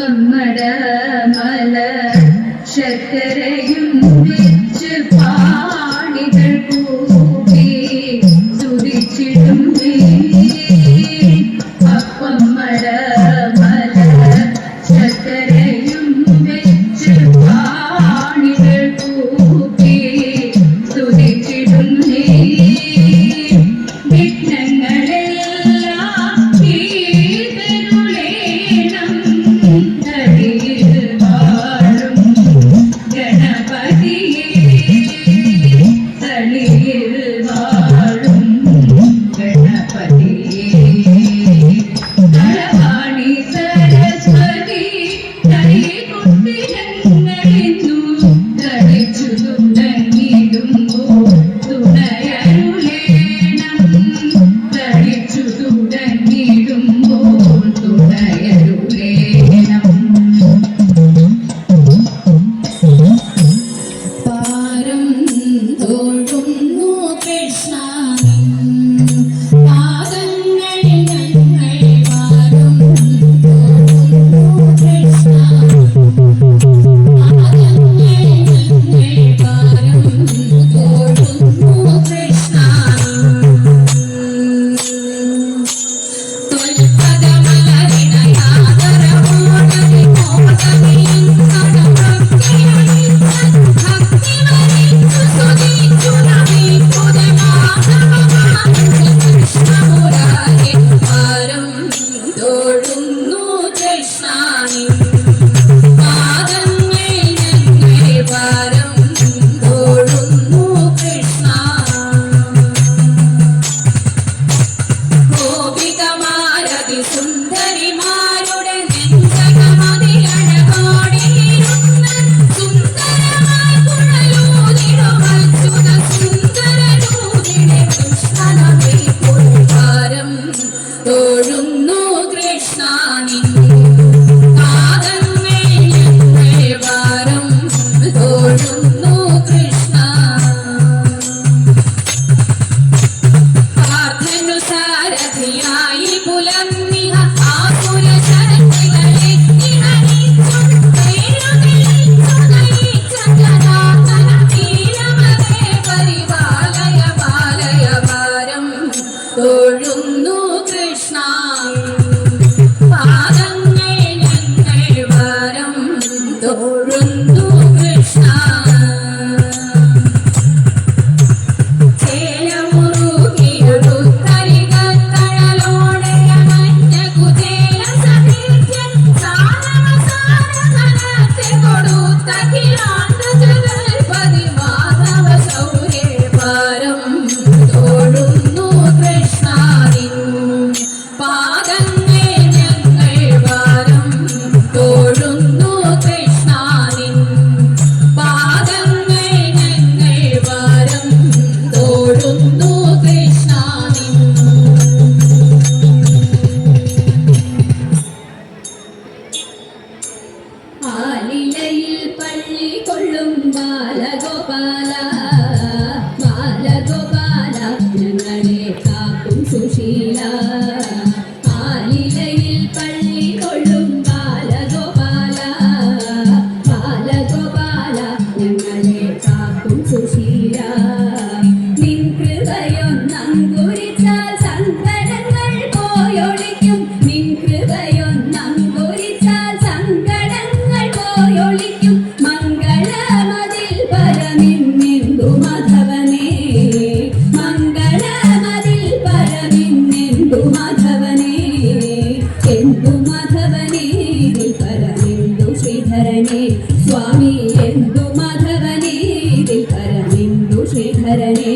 കമ്മടമല ശർക്കരയും വെച്ച് പാടികൾ കൂട്ടി തുതിച്ചിടും അപ്പം മടമല ശർക്കരയും തൊഴുന്നു കൃഷ്ണ Thank you. ഹരനേ